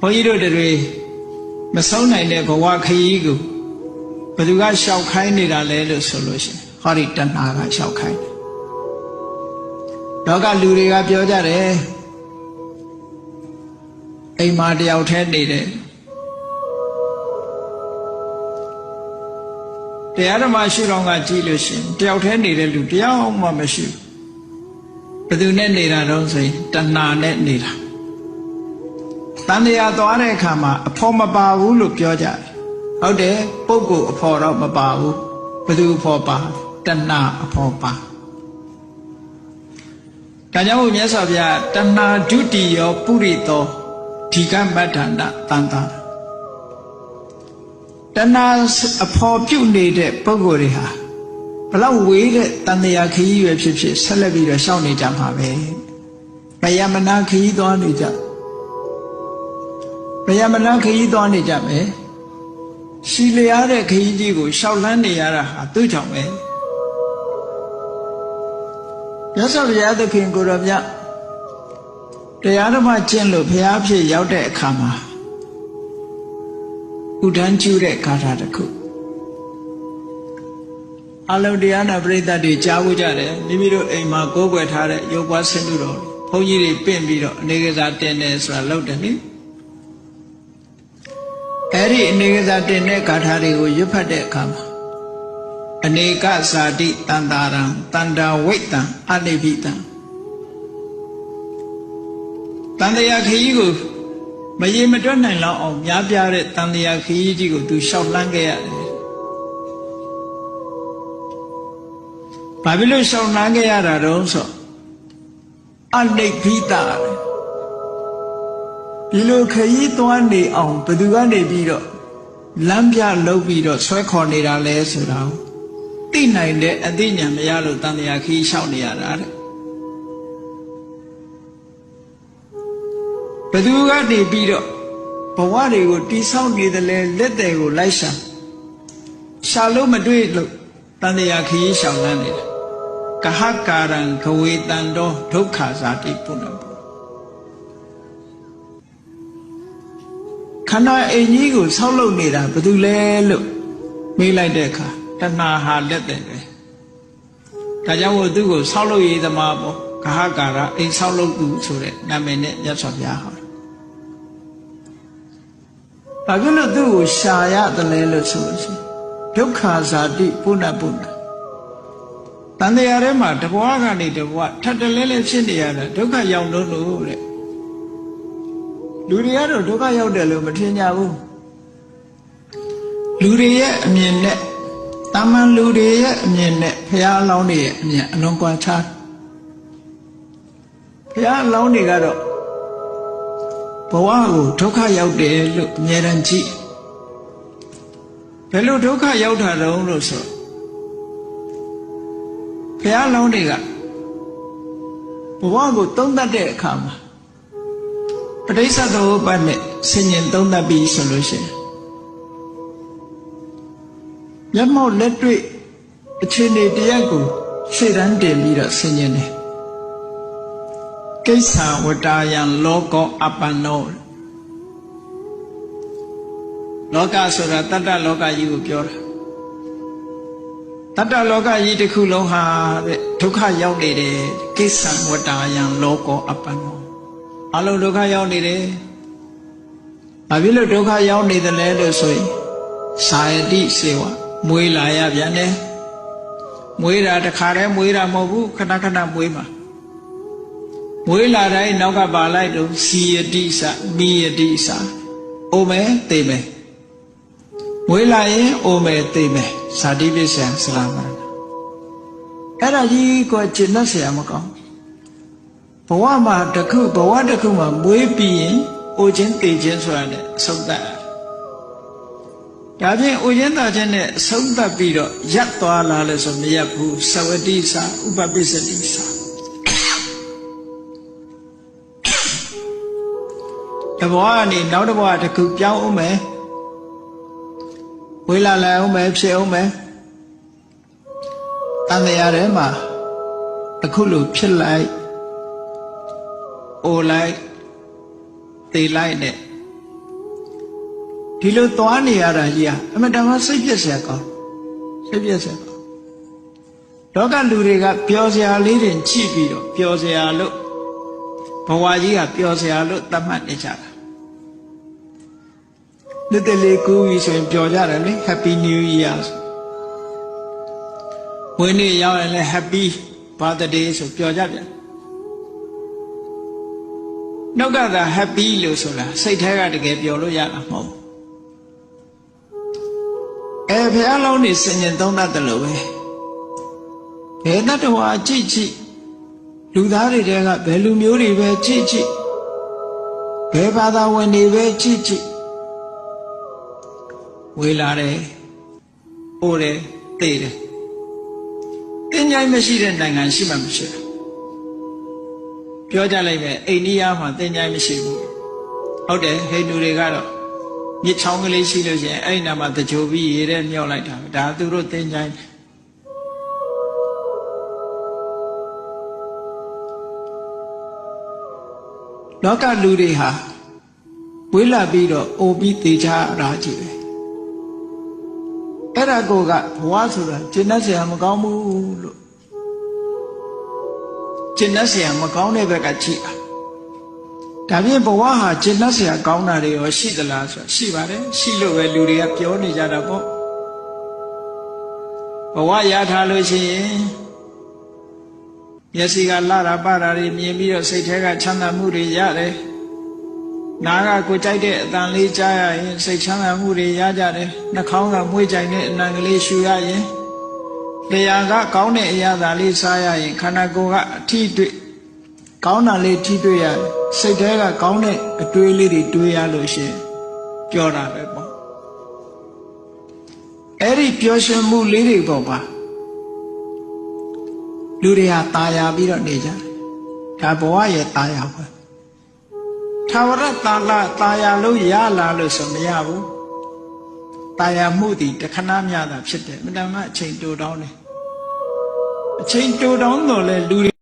ဘုန်းကြီးတို့တွေမဆုံးနိုင်တဲ့ဘဝခရီးကိုဘယ်သူကရှောက်ခိုင်းနေတာလဲလို့ဆိုလို့ရှိရင်ဟောဒီတဏှာကရှောက်ခိုင်းတယ်လောကလူတွေကပြောကြတယ်အိမ်မှာတယောက်တည်းနေတယ်တရားဓမ္မရှိတော့ကကြည့်လို့ရှိရင်တယောက်တည်းနေတဲ့လူတယောက်မှမရှိဘူးဘယ်သူနဲ့နေတာတော့ဆိုရင်တဏှာနဲ့နေတာ တန်တရားသွားတဲ့အခါမှာအဖို့မပါဘူးလို့ပြောကြတယ်ဟုတ်တယ်ပုဂ္ဂိုလ်အဖို့တော့မပါဘူးဘယ်သူအဖို့ပါတဏှာအဖို့ပါဒါကြောင့်မြတ်စွာဘုရားတဏှာဒုတိယပုရိသောဒီကမတ္ထန္တတန်တာတဏှာအဖို့ပြုတ်နေတဲ့ပုဂ္ဂိုလ်တွေဟာဘလောက်ဝေးတဲ့တန်တရားခရီးရွယ်ဖြစ်ဖြစ်ဆက်လက်ပြီးတော့ရှောင်နေကြမှာပဲဘယမနာခရီးသွားနေကြဘယ မနာခရီးသွားနေကြမယ်ရှီလျားတဲ့ခရီးကြီးကိုရှောက်လန်းနေရတာဟာသူ့ကြောင့်ပဲမြတ်စွာဘုရားသခင်ကိုယ်တော်မြတ်တရားဓမ္မကျင့်လို့ဘုရားဖြစ်ရောက်တဲ့အခါမှာဥဒန်းကျူးတဲ့ဂါထာတစ်ခုအလုံးတရားနာပရိသတ်တွေကြားဖို့ကြတယ်မိမိတို့အိမ်မှာကိုးကွယ်ထားတဲ့ရုပ်ပွားဆင်းတုတော်ဘုန်းကြီးတွေပင့်ပြီးတော့အနေကစားတင်တယ်ဆိုတာလောက်တယ်နိ အဲ့ဒီအနေကစားတင်တဲ့ဂါထာတွေကိုရွတ်ဖတ်တဲ့အခါမှာအနေကဇာတိတန်တာရံတန္တာဝိတ္တံအနိပိတံတန်တရားခရီးကိုမရေမတွက်နိုင်လောက်အောင်များပြားတဲ့တန်တရားခရီးကြီးကိုသူရှောက်လန်းခဲ့ရတယ်ဘာဖြစ်လို့ရှောက်လန်းခဲ့ရတာတော့ဆိုအနိပိတ ဒီလိုခရီးသွားနေအောင်ဘယ်သူကနေပြီးတော့လမ်းပြလုပ်ပြီးတော့ဆွဲခေါ်နေတာလဲဆိုတာကိုသိနိုင်တဲ့အသိဉာဏ်မရလို့တန်တရားခီးရှောက်နေရတာတဲ့ဘသူကနေပြီးတော့ဘဝတွေကိုတိဆောက်နေတယ်လဲလက်တွေကိုလိုက်ရှာရှာလို့မတွေ့လို့တန်တရားခီးရှောက်လန်းနေတာကဟကာရံခဝေတန်တော်ဒုက္ခဇာတိပုဏ္ဏ န္ဓာအိမ်ကြီးကိုဆောက်လုပ်နေတာဘသူလဲလို့မေးလိုက်တဲ့အခါတဏှာဟာလက်တယ်ပဲဒါကြောင့်မို့သူ့ကိုဆောက်လုပ်ရေးသမားပေါ့ဂဟကာရအိမ်ဆောက်လုပ်သူဆိုတဲ့နာမည်နဲ့မြတ်စွာဘုရားဟောဘာဖြစ်လို့သူ့ကိုရှာရတယ်လဲလို့ဆိုလို့ရှိရင်ဒုက္ခဇာတိပုဏ္ဏပုဏ္ဏတန်တရားထဲမှာတဘွားကနေတဘွားထပ်တလဲလဲဖြစ်နေရတာဒုက္ခရောက်လို့လို့တဲ့ လူတွေကတော့ဒုက္ခရောက်တယ်လို့မထင်ကြဘူးလူတွေရဲ့အမြင်နဲ့တာမန်လူတွေရဲ့အမြင်နဲ့ဘုရားအလောင်းတွေရဲ့အမြင်အလွန်ကွာခြားဘုရားအလောင်းတွေကတော့ဘဝကိုဒုက္ခရောက်တယ်လို့အမြဲတမ်းကြည့်ဘယ်လိုဒုက္ခရောက်တာတုံးလို့ဆိုဘုရားအလောင်းတွေကဘဝကိုသုံးသပ်တဲ့အခါမှာ ပဋိစ္စသောပတ်နဲ့ဆင်ញင်သုံးသပ်ပြီးဆိုလို့ရှိရင်မျက်မှောက်လက်တွေ့အခြေအနေတရားကိုရှေ့တန်းတင်ပြီးတော့ဆင်ញင်တယ်ကိစ္စဝတ္တယံလောကောအပ္ပန္နောလောကဆိုတာတတ္တလောကကြီးကိုပြောတာတတ္တလောကကြီးတစ်ခုလုံးဟာတဲ့ဒုက္ခရောက်နေတယ်ကိစ္စဝတ္တယံလောကောအပ္ပန္နော အလုံးဒုက္ခရောက်နေတယ်ဘာဖြစ်လို့ဒုက္ခရောက်နေတယ်လဲလို့ဆိုရင်သာယတိစေဝမွေးလာရပြန်တယ်မွေးတာတခါတည်းမွေးတာမဟုတ်ဘူးခဏခဏမွေးမှာမွေးလာတိုင်းနောက်ကပါလိုက်တော့စီယတိစမိယတိစအိုမယ်သိမယ်မွေးလာရင်အိုမယ်သိမယ်ဇာတိပစ္စယဆလာမအဲ့ဒါကြီးကိုကျင့်တတ်เสียမကောင်း ဘဝမှာတခုဘဝတခုမှာမွေးပြီးရင်အိုခြင်းသိခြင်းဆိုတာနဲ့အဆုံးသတ်ဒါဖြင့်ဥယျာဉ်သားခြင်းနဲ့ဆုံးသတ်ပြီးတော့ရပ်သွားလာလဲဆိုမရပ်ဘူးသဝတိစာဥပပိစ္စတိစာတဘောကနေနောက်တဘောတစ်ခုပြောင်းအောင်မယ်ဝေလာလာအောင်မယ်ဖြစ်အောင်မယ်တန်တရားထဲမှာအခုလိုဖြစ်လိုက် အိုလိုက်တေလိုက်နဲ့ဒီလိုသွားနေရတာကြီးอ่ะအမှန်တမ်းစိတ်ပြည့်စရာကောင်းစိတ်ပြည့်စရာကောင်းလောကလူတွေကပျော်စရာလေးတွေကြည့်ပြီးတော့ပျော်စရာလို့ဘဝကြီးကပျော်စရာလို့သတ်မှတ်နေကြတာနှစ်တလေးကူးပြီဆိုရင်ပျော်ကြတယ်လေ Happy New Year ဆိုဝင်းနေရောက်ရင်လည်း Happy Birthday ဆိုပျော်ကြပြန် နောက်ကသာ happy လို့ဆိုတာစိတ်ထဲကတကယ်ပျော်လို့ရတာမဟုတ်ဘူးအဲဘုရားလုံးနေစင်ញင်သုံးတတ်တယ်လို့ပဲဘယ်တတ္တဝါကြည့်ကြည့်လူသားတွေတဲကဘယ်လူမျိုးတွေပဲကြည့်ကြည့်ဘယ်ဘာသာဝင်တွေပဲကြည့်ကြည့်ဝေလာတယ်ပို့တယ်သိတယ်တင်ញိုင်းမရှိတဲ့နိုင်ငံရှိမှမရှိဘူး ပြောကြလိုက်မယ်အိန္ဒိယမှာသင်္ချိုင်းမရှိဘူးဟုတ်တယ်ဟိန္ဒူတွေကတော့မြစ်ချောင်းကလေးရှိလို့ရှိရင်အဲ့နာမှာတကြိုပြီးရေထဲမြောက်လိုက်တာဒါသူတို့သင်္ချိုင်းလောကလူတွေဟာဝေးလာပြီးတော့အိုပြီးတေချာရာကြီးပဲအဲ့ဒါကိုကဘဝဆိုတာကျင့်တတ်စရာမကောင်းဘူးလို့ ကျင့်တတ်เสียမကောင်းတဲ့ဘက်ကကြည့်တာဒါပြင်ဘဝဟာကျင့်တတ်เสียကောင်းတာတွေရောရှိသလားဆိုတာရှိပါတယ်ရှိလို့ပဲလူတွေကပြောနေကြတာပေါ့ဘဝရထားလို့ရှိရင်မျက်စိကလာတာပတာတွေမြင်ပြီးတော့စိတ်ထဲကချမ်းသာမှုတွေရတယ်နားကကိုကြိုက်တဲ့အတန်လေးကြားရရင်စိတ်ချမ်းသာမှုတွေရကြတယ်နှာခေါင်းကမွေးကြိုင်တဲ့အနံကလေးရှူရရင် တရားကကောင်းတဲ့အရာသာလေးစားရရင်ခန္ဓာကိုယ်ကအထီးတွေ့ကောင်းတာလေးထီးတွေ့ရတယ်စိတ်ထဲကကောင်းတဲ့အတွေးလေးတွေတွေးရလို့ရှိရင်ပြောတာပဲပေါ့အဲ့ဒီပျော်ရွှင်မှုလေးတွေပေါ့ပါလူတွေဟာตายာပြီးတော့နေကြတယ်ဒါဘဝရဲ့ตายာပဲသာဝရတာလာตายာလို့ရလာလို့ဆိုမရဘူး တာယာမှုသည်တခဏမျှသာဖြစ်တယ်အမှန်တမ်းအချိန်တိုတောင်းတယ်အချိန်တိုတောင်းတော့လေလူ